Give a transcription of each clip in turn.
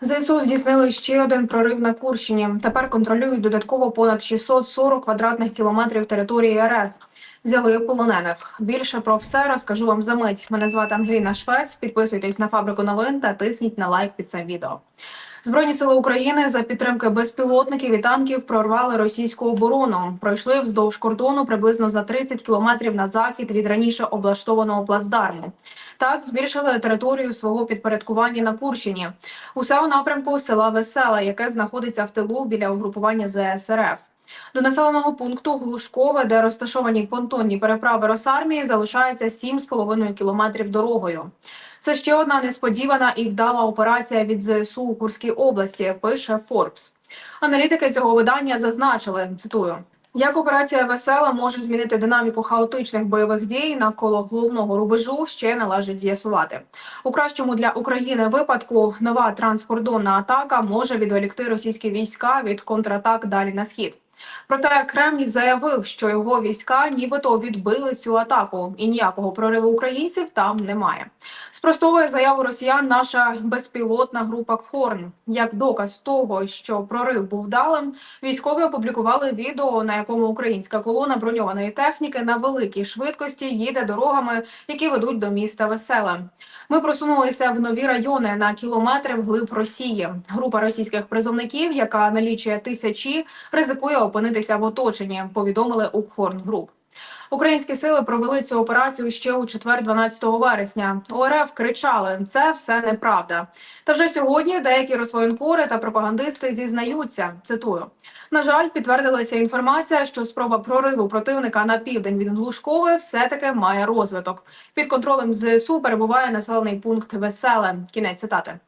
ЗСУ здійснили ще один прорив на Курщині. Тепер контролюють додатково понад 640 квадратних кілометрів території РФ. Взяли полонених. Більше про все розкажу вам за мить. Мене звати Ангеліна Швець. Підписуйтесь на фабрику новин та тисніть на лайк під цим відео. Збройні сили України за підтримки безпілотників і танків прорвали російську оборону. Пройшли вздовж кордону приблизно за 30 кілометрів на захід від раніше облаштованого плацдарму. Так збільшили територію свого підпорядкування на Курщині. Усе у напрямку села Весела, яке знаходиться в тилу біля угрупування ЗСРФ. До населеного пункту Глушкове, де розташовані понтонні переправи Росармії, залишається 7,5 кілометрів дорогою. Це ще одна несподівана і вдала операція від ЗСУ у Курській області. Пише Форбс. Аналітики цього видання зазначили. Цитую. Як операція весела може змінити динаміку хаотичних бойових дій навколо головного рубежу, ще належить з'ясувати. У кращому для України випадку нова транскордонна атака може відволікти російські війська від контратак далі на схід. Проте Кремль заявив, що його війська нібито відбили цю атаку, і ніякого прориву українців там немає. Спростовує заяву росіян наша безпілотна група Хорн. Як доказ того, що прорив був вдалим, військові опублікували відео, на якому українська колона броньованої техніки на великій швидкості їде дорогами, які ведуть до міста Веселе. Ми просунулися в нові райони на кілометри вглиб Росії. Група російських призовників, яка налічує тисячі, ризикує опинитися в оточенні. Повідомили у Хорн Груп. Українські сили провели цю операцію ще у четвер, 12 вересня. ОРФ кричали: це все неправда. Та вже сьогодні деякі розвоєнкори та пропагандисти зізнаються. Цитую: на жаль, підтвердилася інформація, що спроба прориву противника на південь від Глушкової все таки має розвиток. Під контролем ЗСУ перебуває населений пункт Веселе. Кінець цитати.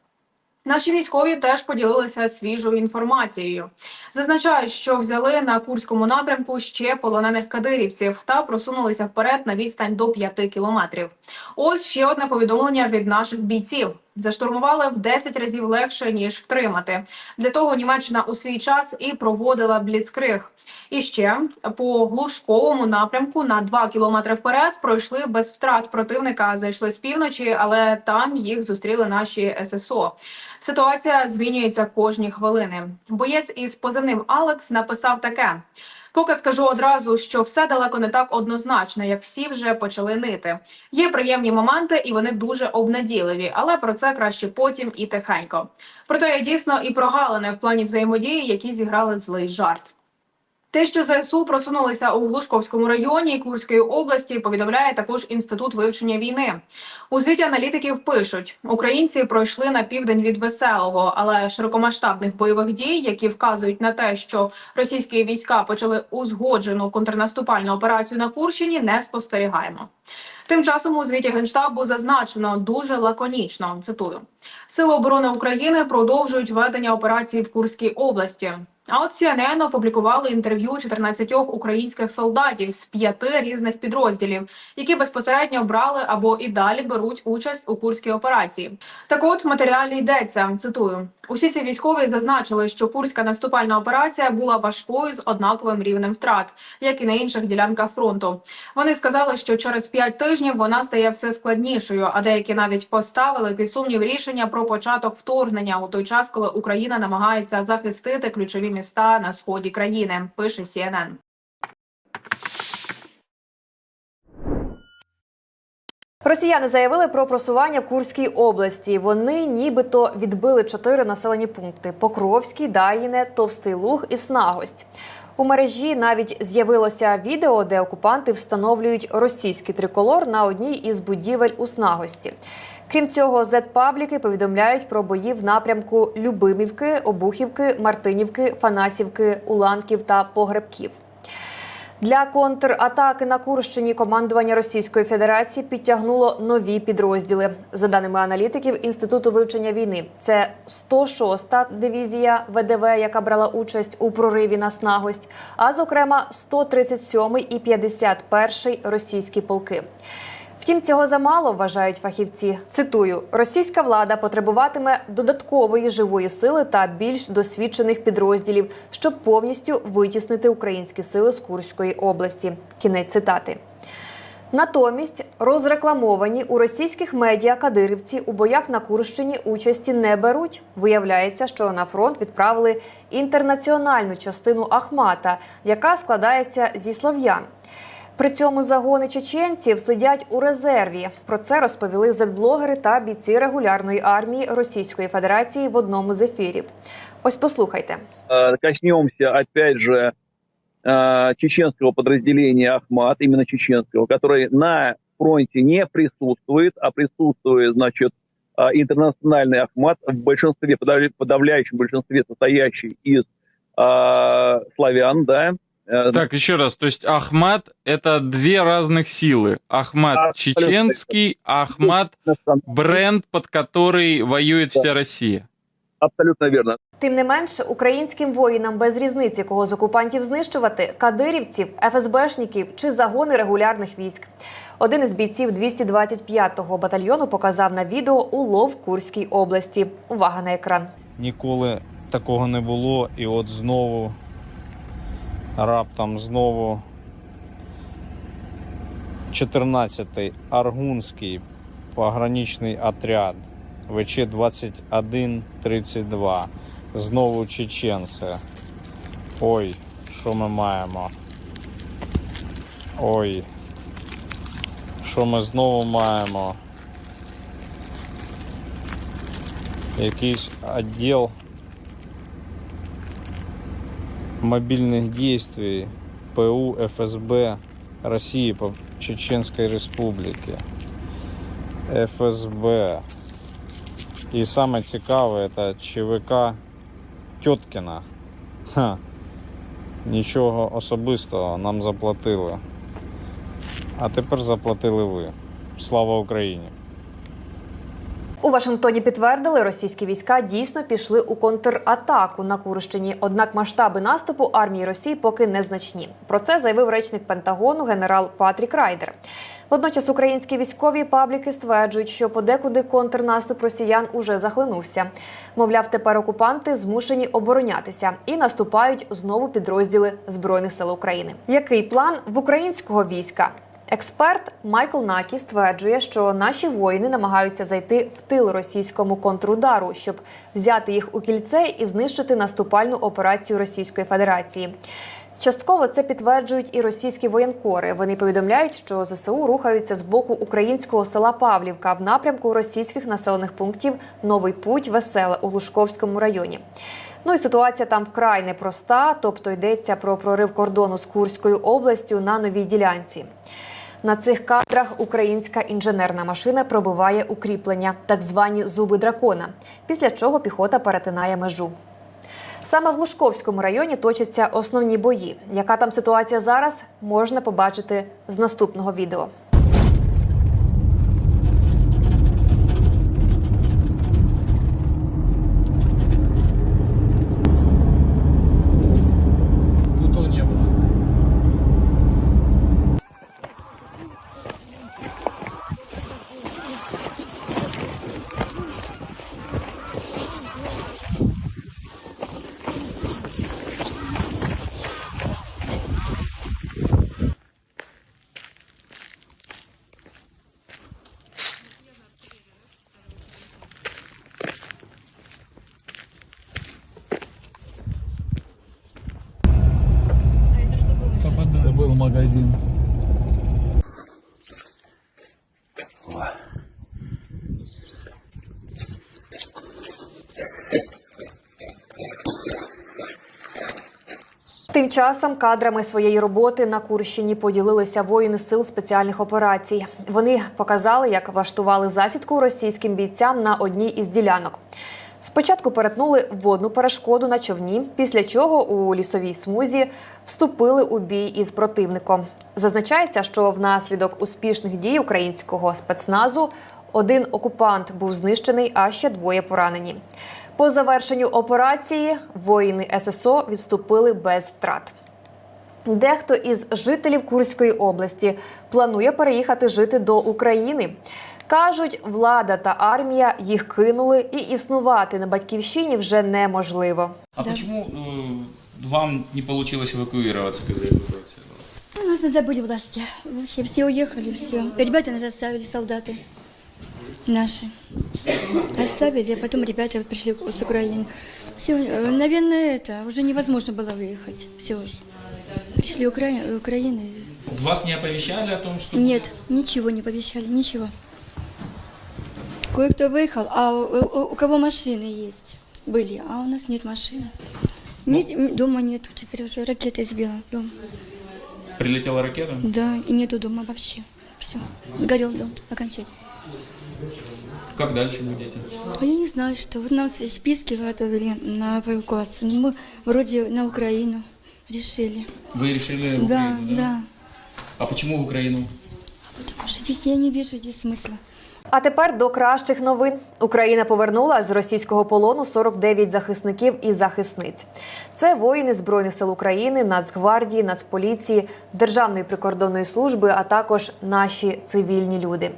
Наші військові теж поділилися свіжою інформацією. Зазначають, що взяли на курському напрямку ще полонених кадирівців та просунулися вперед на відстань до 5 кілометрів. Ось ще одне повідомлення від наших бійців. Заштурмували в 10 разів легше ніж втримати. Для того Німеччина у свій час і проводила бліцкриг. І ще по глушковому напрямку на 2 кілометри вперед пройшли без втрат противника. Зайшли з півночі, але там їх зустріли наші ССО. Ситуація змінюється кожні хвилини. Боєць із позивним Алекс написав таке. Поки скажу одразу, що все далеко не так однозначно, як всі вже почали нити. Є приємні моменти, і вони дуже обнадійливі, але про це краще потім і тихенько. Проте є дійсно і прогалини в плані взаємодії, які зіграли злий жарт. Те, що ЗСУ просунулися у Глушковському районі Курської області, повідомляє також інститут вивчення війни. У звіті аналітиків пишуть: українці пройшли на південь від веселого, але широкомасштабних бойових дій, які вказують на те, що російські війська почали узгоджену контрнаступальну операцію на Курщині, не спостерігаємо. Тим часом у звіті генштабу зазначено дуже лаконічно. Цитую: Сили оборони України продовжують ведення операції в Курській області. А от CNN опублікували інтерв'ю 14 українських солдатів з п'яти різних підрозділів, які безпосередньо брали або і далі беруть участь у курській операції. Так, от в матеріалі йдеться цитую: усі ці військові зазначили, що курська наступальна операція була важкою з однаковим рівнем втрат, як і на інших ділянках фронту. Вони сказали, що через п'ять тижнів вона стає все складнішою, а деякі навіть поставили під сумнів рішення про початок вторгнення у той час, коли Україна намагається захистити ключові міста на сході країни. Пише CNN. Росіяни заявили про просування в Курській області. Вони нібито відбили чотири населені пункти: Покровський, Дар'їне, Товстий Луг і Снагость. У мережі навіть з'явилося відео, де окупанти встановлюють російський триколор на одній із будівель у Снагості. Крім цього, зет-пабліки повідомляють про бої в напрямку Любимівки, Обухівки, Мартинівки, Фанасівки, Уланків та Погребків. Для контратаки на Курщині командування Російської Федерації підтягнуло нові підрозділи. За даними аналітиків Інституту вивчення війни, це 106-та дивізія ВДВ, яка брала участь у прориві на снагость, а зокрема 137-й і 51-й російські полки. Втім, цього замало вважають фахівці. Цитую: російська влада потребуватиме додаткової живої сили та більш досвідчених підрозділів, щоб повністю витіснити українські сили з Курської області. Кінець цитати. Натомість розрекламовані у російських медіа кадирівці у боях на Курщині участі не беруть. Виявляється, що на фронт відправили інтернаціональну частину Ахмата, яка складається зі слов'ян. При цьому загони чеченців сидять у резерві. Про це розповіли зетблогери та бійці регулярної армії Російської Федерації в одному з ефірів. Ось послухайте. Э, коснемся опять же э, чеченского подразделения Ахмат, именно чеченского, который на фронте не присутствует, а присутствует, значит, э, интернациональный Ахмат в большинстве, подавля- подавляющем большинстве состоящий из э, славян, да. Э, Так, еще раз, то есть Ахмат это две разных силы. Ахмат Абсолютно. чеченский, Ахмат национ- бренд, под который воюет вся Россия. Абсолютно верно. Тим не менш, українським воїнам без різниці, кого з окупантів знищувати кадирівців, ФСБшників чи загони регулярних військ. Один із бійців 225-го батальйону показав на відео улов в Курській області. Увага на екран. Ніколи такого не було, і от знову раптом знову 14-й Аргунський пограничний отряд ВЧ 2132. Знову чеченці. Ой, що ми маємо? Ой. Що ми знову маємо? Якийсь відділ мобильных действий ПУ ФСБ России по Чеченской Республике. ФСБ. І саме цікаве це ЧВК Тьоткіна. Ха. Нічого особистого нам заплатили. А тепер заплатили ви. Слава Україні! У Вашингтоні підтвердили, російські війська дійсно пішли у контратаку на Курщині. Однак масштаби наступу армії Росії поки незначні. Про це заявив речник Пентагону генерал Патрік Райдер. Водночас українські військові пабліки стверджують, що подекуди контрнаступ росіян уже захлинувся. Мовляв, тепер окупанти змушені оборонятися і наступають знову підрозділи збройних сил України. Який план в українського війська? Експерт Майкл Накі стверджує, що наші воїни намагаються зайти в тил російському контрудару, щоб взяти їх у кільце і знищити наступальну операцію Російської Федерації. Частково це підтверджують і російські воєнкори. Вони повідомляють, що ЗСУ рухаються з боку українського села Павлівка в напрямку російських населених пунктів Новий Путь, Веселе у Глушковському районі. Ну і ситуація там вкрай непроста, тобто йдеться про прорив кордону з Курською областю на новій ділянці. На цих кадрах українська інженерна машина пробиває укріплення, так звані зуби дракона, після чого піхота перетинає межу. Саме в Лужковському районі точаться основні бої. Яка там ситуація зараз, можна побачити з наступного відео. Тим часом кадрами своєї роботи на Курщині поділилися воїни сил спеціальних операцій. Вони показали, як влаштували засідку російським бійцям на одній із ділянок. Спочатку перетнули водну перешкоду на човні, після чого у лісовій смузі вступили у бій із противником. Зазначається, що внаслідок успішних дій українського спецназу один окупант був знищений, а ще двоє поранені. По завершенню операції воїни ССО відступили без втрат. Дехто із жителів Курської області планує переїхати жити до України. Кажуть, влада та армія їх кинули, і існувати на батьківщині вже неможливо. А почему э, вам не получилось эвакуироваться, когда я выбрался? У нас забыли власти. Вообще все уехали, все. Ребята нас оставили, солдаты Наши. Оставили, а потом ребята пришли с Украины. Все, наверное, это уже невозможно было выехать. Все уже. Пришли Укра... Украины. Вас не оповещали о том, что... Нет, ничего не пообещали, ничего. Кое-кто выехал, а у, у- у кого машины есть, были, а у нас нет машины. Нет, дома нету, теперь уже ракета сбила дом. Прилетела ракета? Да, и нету дома вообще. Все, сгорел дом окончательно. Как дальше будете? А я не знаю, что. Вот нам списки готовили на эвакуацию. Мы вроде на Украину решили. Вы решили в Да, Украину, да. А почему в Украину? Потому что здесь я не вижу здесь смысла. А тепер до кращих новин. Україна повернула з російського полону 49 захисників і захисниць. Це воїни Збройних сил України, Нацгвардії, Нацполіції, Державної прикордонної служби, а також наші цивільні люди.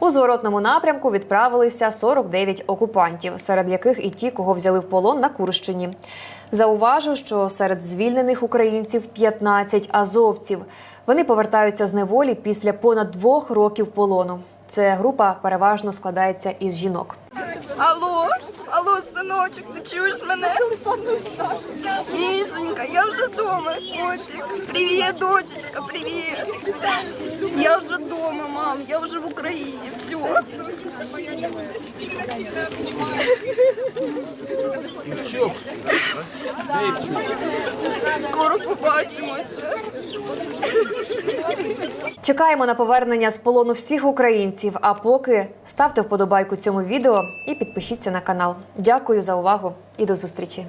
У зворотному напрямку відправилися 49 окупантів, серед яких і ті, кого взяли в полон на Курщині. Зауважу, що серед звільнених українців 15 азовців. Вони повертаються з неволі після понад двох років полону. Це група переважно складається із жінок. Алло, алло, синочок, ти чуєш мене? Мішенька, я вже вдома, котик. Привіт, дочечка, привіт. Я вже вдома, мам, я вже в Україні, все. Скоро побачимося. Чекаємо на повернення з полону всіх українців. А поки ставте вподобайку цьому відео і підпишіться на канал. Дякую за увагу і до зустрічі.